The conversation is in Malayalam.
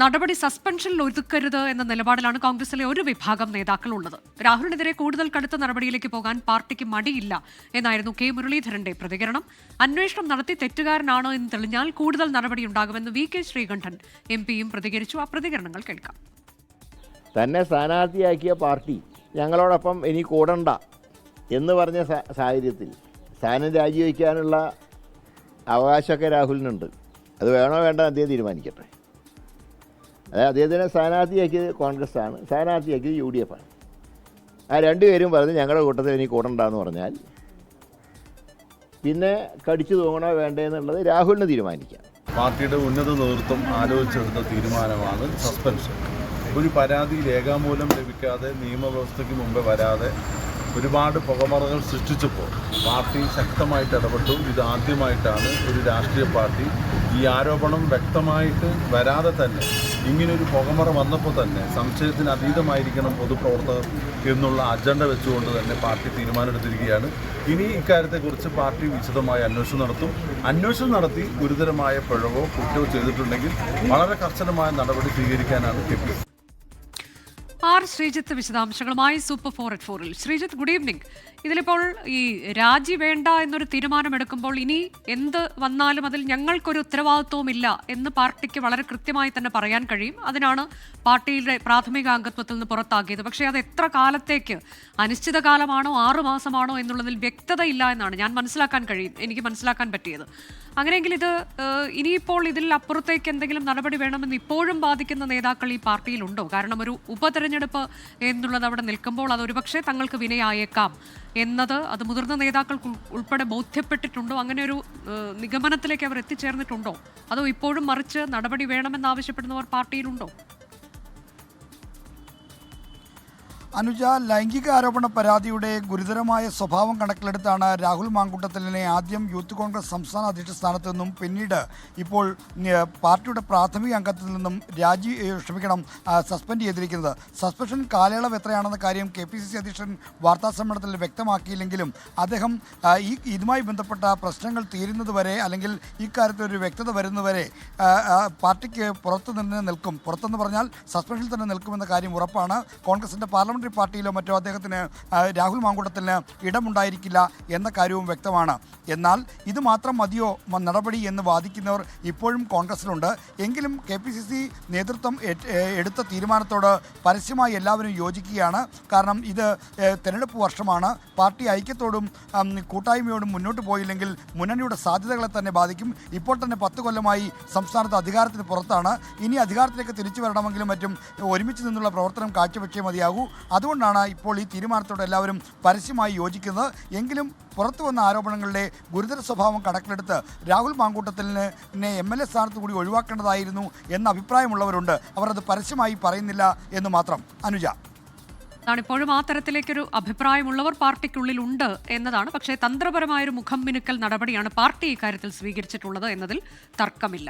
നടപടി സസ്പെൻഷനിൽ ഒതുക്കരുത് എന്ന നിലപാടിലാണ് കോൺഗ്രസിലെ ഒരു വിഭാഗം നേതാക്കൾ ഉള്ളത് രാഹുലിനെതിരെ കൂടുതൽ കടുത്ത നടപടിയിലേക്ക് പോകാൻ പാർട്ടിക്ക് മടിയില്ല എന്നായിരുന്നു കെ മുരളീധരന്റെ പ്രതികരണം. അന്വേഷണം നടത്തി തെറ്റുകാരനാണോ എന്ന് തെളിഞ്ഞാൽ കൂടുതൽ നടപടിയുണ്ടാകുമെന്ന് വി കെ ശ്രീകണ്ഠൻ എം പിയും പ്രതികരിച്ചു. ആ പ്രതികരണങ്ങൾ കേൾക്കാം. തന്നെ സ്ഥാനാർത്ഥിയാക്കിയ പാർട്ടി ഞങ്ങളോടൊപ്പം ഇനി കൂടണ്ട എന്ന് പറഞ്ഞ സാഹചര്യത്തിൽ സ്ഥാനം രാജിവെക്കാനുള്ള അവകാശമൊക്കെ രാഹുലിനുണ്ട്. അത് വേണോ വേണ്ട അദ്ദേഹം തീരുമാനിക്കട്ടെ. അതായത് അദ്ദേഹത്തിനെ സ്ഥാനാർത്ഥിയാക്കിയത് കോൺഗ്രസ് ആണ് സ്ഥാനാർത്ഥിയാക്കിയത് യു ഡി എഫ് ആണ്. ആ രണ്ടുപേരും പറഞ്ഞ് ഞങ്ങളുടെ കൂട്ടത്തിൽ ഇനി കൂടണ്ടെന്ന് പറഞ്ഞാൽ പിന്നെ കടിച്ചു തൂങ്ങണോ വേണ്ടെന്നുള്ളത് രാഹുലിന് തീരുമാനിക്കാം. പാർട്ടിയുടെ ഉന്നത നേതൃത്വം ആലോചിച്ചെടുത്ത തീരുമാനമാണ് സസ്പെൻഷൻ ഒരു പരാതി രേഖാമൂലം ലഭിക്കാതെ നിയമവ്യവസ്ഥയ്ക്ക് മുമ്പേ വരാതെ ഒരുപാട് പുകമറകൾ സൃഷ്ടിച്ചപ്പോൾ പാർട്ടി ശക്തമായിട്ട് ഇടപെട്ടു. ഇത് ആദ്യമായിട്ടാണ് ഒരു രാഷ്ട്രീയ പാർട്ടി ഈ ആരോപണം വ്യക്തമായിട്ട് വരാതെ തന്നെ ഇങ്ങനൊരു പുകമറ വന്നപ്പോൾ തന്നെ സംശയത്തിന് അതീതമായിരിക്കണം പൊതുപ്രവർത്തകർ എന്നുള്ള അജണ്ട വെച്ചുകൊണ്ട് തന്നെ പാർട്ടി തീരുമാനമെടുത്തിരിക്കുകയാണ്. ഇനി ഇക്കാര്യത്തെക്കുറിച്ച് പാർട്ടി വിശദമായി അന്വേഷണം നടത്തും. അന്വേഷണം നടത്തി ഗുരുതരമായ പിഴവോ കുറ്റമോ ചെയ്തിട്ടുണ്ടെങ്കിൽ വളരെ കർശനമായ നടപടി സ്വീകരിക്കാനാണ് കെ ആർ ശ്രീജിത്ത് വിശദാംശങ്ങളുമായി സൂപ്പർ ഫോർ അറ്റ് ഫോറിൽ. ശ്രീജിത്ത് ഗുഡ് ഈവനിങ് ഇതിലിപ്പോൾ ഈ രാജി വേണ്ട എന്നൊരു തീരുമാനമെടുക്കുമ്പോൾ ഇനി എന്ത് വന്നാലും അതിൽ ഞങ്ങൾക്കൊരു ഉത്തരവാദിത്വവുമില്ല എന്ന് പാർട്ടിക്ക് വളരെ കൃത്യമായി തന്നെ പറയാൻ കഴിയും. അതിനാണ് പാർട്ടിയുടെ പ്രാഥമിക അംഗത്വത്തിൽ നിന്ന് പുറത്താക്കിയത്. പക്ഷേ അത് എത്ര കാലത്തേക്ക്? അനിശ്ചിതകാലമാണോ ആറു മാസമാണോ? എന്നുള്ളതിൽ വ്യക്തതയില്ല എന്നാണ് ഞാൻ മനസ്സിലാക്കാൻ കഴിയും. എനിക്ക് മനസ്സിലാക്കാൻ പറ്റിയത്. അങ്ങനെയെങ്കിൽ ഇത് ഇനിയിപ്പോൾ ഇതിൽ അപ്പുറത്തേക്ക് എന്തെങ്കിലും നടപടി വേണമെന്ന് ഇപ്പോഴും ബാധിക്കുന്ന നേതാക്കൾ ഈ പാർട്ടിയിലുണ്ടോ? കാരണം ഒരു ഉപതെരഞ്ഞെടുപ്പ് എന്നുള്ളത് അവിടെ നിൽക്കുമ്പോൾ അത് ഒരുപക്ഷെ തങ്ങൾക്ക് വിനയായേക്കാം എന്നത് അത് മുതിർന്ന നേതാക്കൾക്ക് ഉൾപ്പെടെ ബോധ്യപ്പെട്ടിട്ടുണ്ടോ? അങ്ങനെ ഒരു നിഗമനത്തിലേക്ക് അവർ എത്തിച്ചേർന്നിട്ടുണ്ടോ? അതോ ഇപ്പോഴും മറിച്ച് നടപടി വേണമെന്ന് ആവശ്യപ്പെടുന്നവർ പാർട്ടിയിലുണ്ടോ? അനുജ ലൈംഗിക ആരോപണ പരാതിയുടെ ഗുരുതരമായ സ്വഭാവം കണക്കിലെടുത്താണ് രാഹുൽ മാങ്കുട്ടത്തലിനെ ആദ്യം യൂത്ത് കോൺഗ്രസ് സംസ്ഥാന അധ്യക്ഷ സ്ഥാനത്ത് നിന്നും പിന്നീട് ഇപ്പോൾ പാർട്ടിയുടെ പ്രാഥമിക അംഗത്തിൽ നിന്നും രാജി ക്ഷമിക്കണം സസ്പെൻഡ് ചെയ്തിരിക്കുന്നത്. സസ്പെൻഷൻ കാലയളവ് എത്രയാണെന്ന കാര്യം കെ പി സി സി അധ്യക്ഷൻ വാർത്താസമ്മേളനത്തിൽ വ്യക്തമാക്കിയില്ലെങ്കിലും അദ്ദേഹം ഈ ഇതുമായി ബന്ധപ്പെട്ട പ്രശ്നങ്ങൾ തീരുന്നതുവരെ അല്ലെങ്കിൽ ഇക്കാര്യത്തിൽ ഒരു വ്യക്തത വരുന്നതുവരെ പാർട്ടിക്ക് പുറത്തു നിന്ന് നിൽക്കും. പുറത്തെന്ന് പറഞ്ഞാൽ സസ്പെൻഷനിൽ തന്നെ നിൽക്കുമെന്ന കാര്യം ഉറപ്പാണ്. കോൺഗ്രസിന്റെ പാർലമെന്ററി പാർട്ടിയിലോ മറ്റോ അദ്ദേഹത്തിന് രാഹുൽ മാങ്കൂട്ടത്തിന് ഇടമുണ്ടായിരിക്കില്ല എന്ന കാര്യവും വ്യക്തമാണ്. എന്നാൽ ഇത് മാത്രം മതിയോ നടപടി എന്ന് വാദിക്കുന്നവർ ഇപ്പോഴും കോൺഗ്രസിലുണ്ട്. എങ്കിലും കെ പി സി സി നേതൃത്വം എടുത്ത തീരുമാനത്തോട് പരസ്യമായി എല്ലാവരും യോജിക്കുകയാണ്. കാരണം ഇത് തെരഞ്ഞെടുപ്പ് വർഷമാണ്. പാർട്ടി ഐക്യത്തോടും കൂട്ടായ്മയോടും മുന്നോട്ട് പോയില്ലെങ്കിൽ മുന്നണിയുടെ സാധ്യതകളെ തന്നെ ബാധിക്കും. ഇപ്പോൾ തന്നെ പത്ത് കൊല്ലമായി സംസ്ഥാനത്ത് അധികാരത്തിന് പുറത്താണ്. ഇനി അധികാരത്തിലേക്ക് തിരിച്ചു വരണമെങ്കിലും മറ്റും ഒരുമിച്ച് നിന്നുള്ള പ്രവർത്തനം കാഴ്ചവെച്ചേ മതിയാകൂ. അതുകൊണ്ടാണ് ഇപ്പോൾ ഈ തീരുമാനത്തോട് എല്ലാവരും പരസ്യമായി യോജിക്കുന്നത്. എങ്കിലും പുറത്തു വന്ന ആരോപണങ്ങളുടെ ഗുരുതര സ്വഭാവം കണക്കിലെടുത്ത് രാഹുൽ മാങ്കൂട്ടത്തിലിനെ എം എൽ എ സ്ഥാനത്ത് കൂടി ഒഴിവാക്കേണ്ടതായിരുന്നു എന്ന അഭിപ്രായമുള്ളവരുണ്ട്. അവർ അത് പരസ്യമായി പറയുന്നില്ല എന്ന് മാത്രം. അനുജ. അതാണ് ഇപ്പോഴും ആ തരത്തിലേക്കൊരു അഭിപ്രായമുള്ളവർ പാർട്ടിക്കുള്ളിൽ ഉണ്ട് എന്നതാണ്. പക്ഷേ തന്ത്രപരമായൊരു മുഖം മിനുക്കൽ നടപടിയാണ് പാർട്ടി ഇക്കാര്യത്തിൽ സ്വീകരിച്ചിട്ടുള്ളത് എന്നതിൽ തർക്കമില്ല.